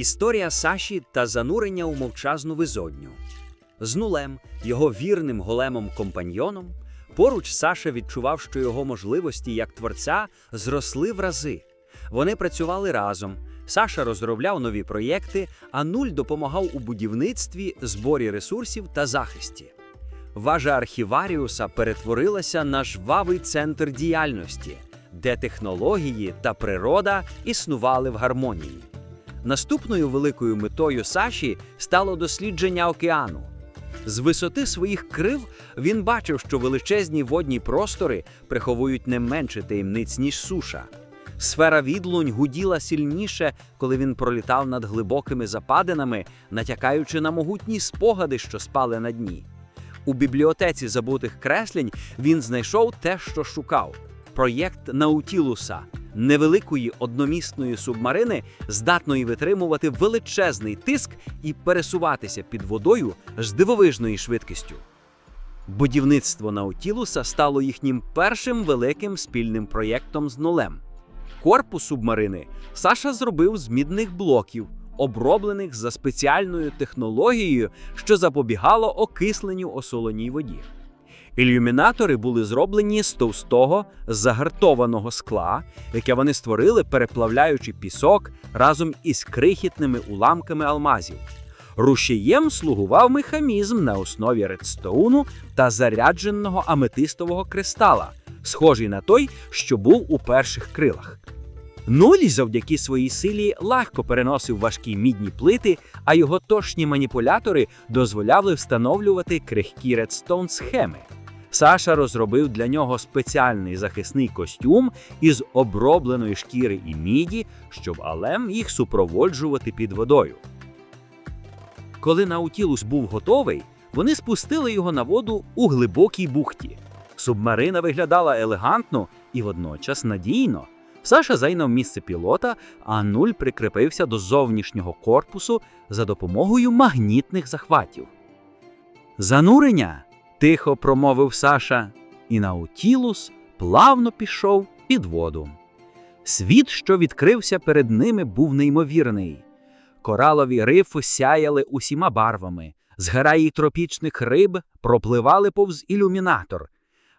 Історія Саші та занурення у мовчазну визодню. З нулем, його вірним големом-компаньйоном, поруч Саша відчував, що його можливості як творця зросли в рази. Вони працювали разом. Саша розробляв нові проєкти, а нуль допомагав у будівництві, зборі ресурсів та захисті. Важа архіваріуса перетворилася на жвавий центр діяльності, де технології та природа існували в гармонії. Наступною великою метою Саші стало дослідження океану. З висоти своїх крил він бачив, що величезні водні простори приховують не менше таємниць, ніж суша. Сфера відлунь гуділа сильніше, коли він пролітав над глибокими западинами, натякаючи на могутні спогади, що спали на дні. У бібліотеці забутих креслень він знайшов те, що шукав проєкт Наутілуса, невеликої одномісної субмарини, здатної витримувати величезний тиск і пересуватися під водою з дивовижною швидкістю. Будівництво Наутілуса стало їхнім першим великим спільним проєктом з нулем. Корпус субмарини Саша зробив з мідних блоків, оброблених за спеціальною технологією, що запобігало окисленню осоленій воді. Ілюмінатори були зроблені з товстого загартованого скла, яке вони створили, переплавляючи пісок разом із крихітними уламками алмазів. Рушієм слугував механізм на основі редстоуну та зарядженого аметистового кристала, схожий на той, що був у перших крилах. Нуль завдяки своїй силі легко переносив важкі мідні плити, а його точні маніпулятори дозволяли встановлювати крихкі редстоун схеми. Саша розробив для нього спеціальний захисний костюм із обробленої шкіри і міді, щоб Алем міг супроводжувати під водою. Коли Наутілус був готовий, вони спустили його на воду у глибокій бухті. Субмарина виглядала елегантно і водночас надійно. Саша зайняв місце пілота, а нуль прикріпився до зовнішнього корпусу за допомогою магнітних захватів. Занурення, тихо промовив Саша, і Наутілус плавно пішов під воду. Світ, що відкрився перед ними, був неймовірний. Коралові рифи сяяли усіма барвами, зграї тропічних риб пропливали повз ілюмінатор.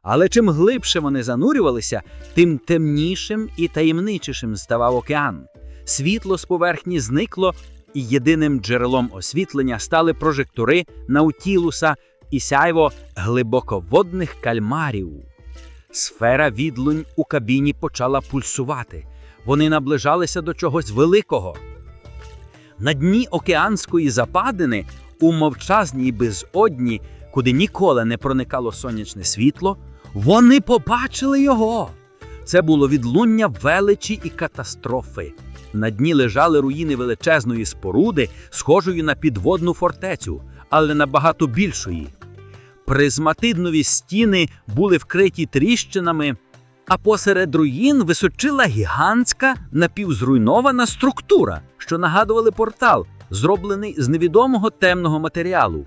Але чим глибше вони занурювалися, тим темнішим і таємничішим ставав океан. Світло з поверхні зникло, і єдиним джерелом освітлення стали прожектори Наутілуса і сяйво глибоководних кальмарів. Сфера відлунь у кабіні почала пульсувати. Вони наближалися до чогось великого. На дні океанської западини, у мовчазній безодні, куди ніколи не проникало сонячне світло, вони побачили його. Це було відлуння величі і катастрофи. На дні лежали руїни величезної споруди, схожої на підводну фортецю, але набагато більшої. Призматиднові стіни були вкриті тріщинами, а посеред руїн височила гігантська напівзруйнована структура, що нагадували портал, зроблений з невідомого темного матеріалу.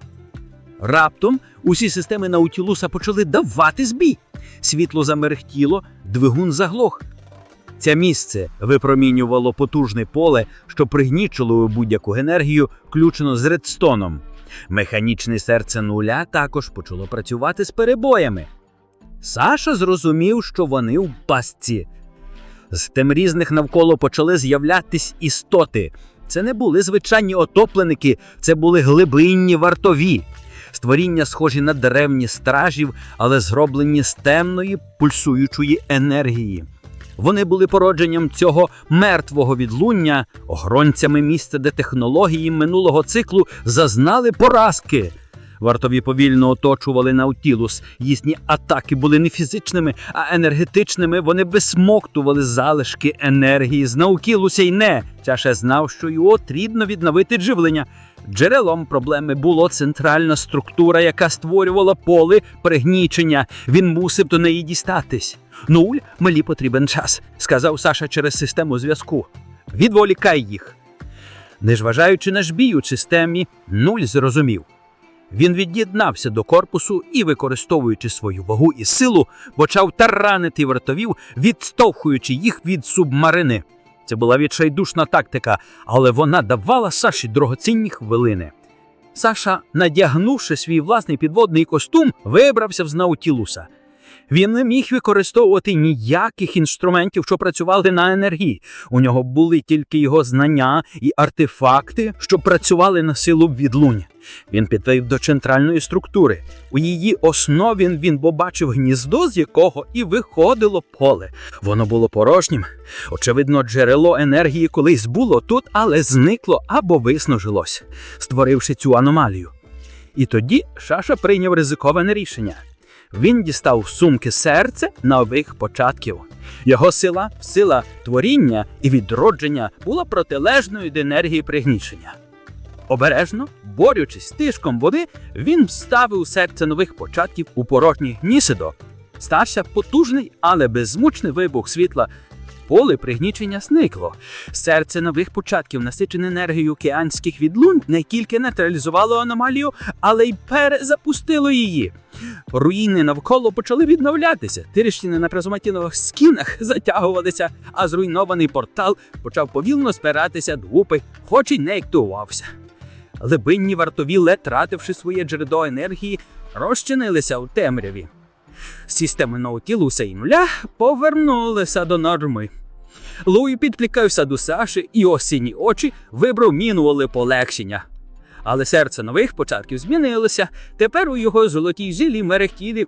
Раптом усі системи Наутілуса почали давати збій. Світло замерехтіло, двигун заглох. Це місце випромінювало потужне поле, що пригнічило будь-яку енергію, включено з редстоном. Механічне серце нуля також почало працювати з перебоями. Саша зрозумів, що вони в пастці. З тем різних навколо почали з'являтись істоти. Це не були звичайні отопленики, це були глибинні вартові. Створіння схожі на древні стражів, але зроблені з темної пульсуючої енергії. Вони були породженням цього мертвого відлуння, огронцями місця, де технології минулого циклу зазнали поразки. Вартові повільно оточували Наутілус. Їхні атаки були не фізичними, а енергетичними. Вони висмоктували залишки енергії з Наутілуса й не. Чаше знав, що його потрібно відновити живлення. Джерелом проблеми було центральна структура, яка створювала поле пригнічення. Він мусив до неї дістатись. Нуль, мені потрібен час, сказав Саша через систему зв'язку. Відволікай їх. Незважаючи на жбій у системі, нуль зрозумів. Він від'єднався до корпусу і, використовуючи свою вагу і силу, почав таранити вартовів, відстовхуючи їх від субмарини. Це була відчайдушна тактика, але вона давала Саші дорогоцінні хвилини. Саша, надягнувши свій власний підводний костюм, вибрався з Наутілуса. Він не міг використовувати ніяких інструментів, що працювали на енергії. У нього були тільки його знання і артефакти, що працювали на силу відлунь. Він підвів до центральної структури. У її основі він побачив гніздо, з якого і виходило поле. Воно було порожнім. Очевидно, джерело енергії колись було тут, але зникло або виснажилось, створивши цю аномалію. І тоді Шаша прийняв ризиковане рішення. Він дістав сумки серце нових початків. Його сила, сила творіння і відродження була протилежною до енергії пригнічення. Обережно, борючись тишком води, він вставив серце нових початків у порожній гнісидо. Стався потужний, але беззмучний вибух світла. Поле пригнічення зникло. Серце нових початків, насичене енергією океанських відлунь, не тільки нейтралізувало аномалію, але й перезапустило її. Руїни навколо почали відновлятися. Тирищини на призоматінових скінах затягувалися, а зруйнований портал почав повільно спиратися докупи, хоч і не активувався. Глибинні вартові, ледь тративши своє джерело енергії, розчинилися у темряві. Системи Наутілуса і нуля повернулися до норми. Луї підкликався до Саші, і осінні очі вибромінували полегшення. Але серце нових початків змінилося. Тепер у його золотій жилі мерехтіли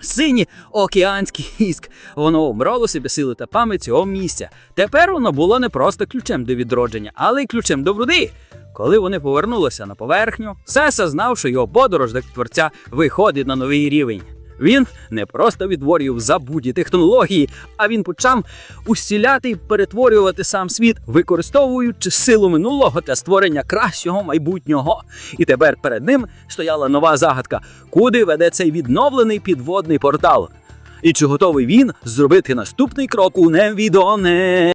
сині океанський іск. Воно обрало себе сили та пам'ять цього місця. Тепер воно було не просто ключем до відродження, але й ключем до вроди. Коли вони повернулися на поверхню, Сеса знав, що його подорож до творця виходить на новий рівень. Він не просто відтворював забуті технології, а він почав усіляти і перетворювати сам світ, використовуючи силу минулого для створення кращого майбутнього. І тепер перед ним стояла нова загадка, куди веде цей відновлений підводний портал. І чи готовий він зробити наступний крок у невідоме?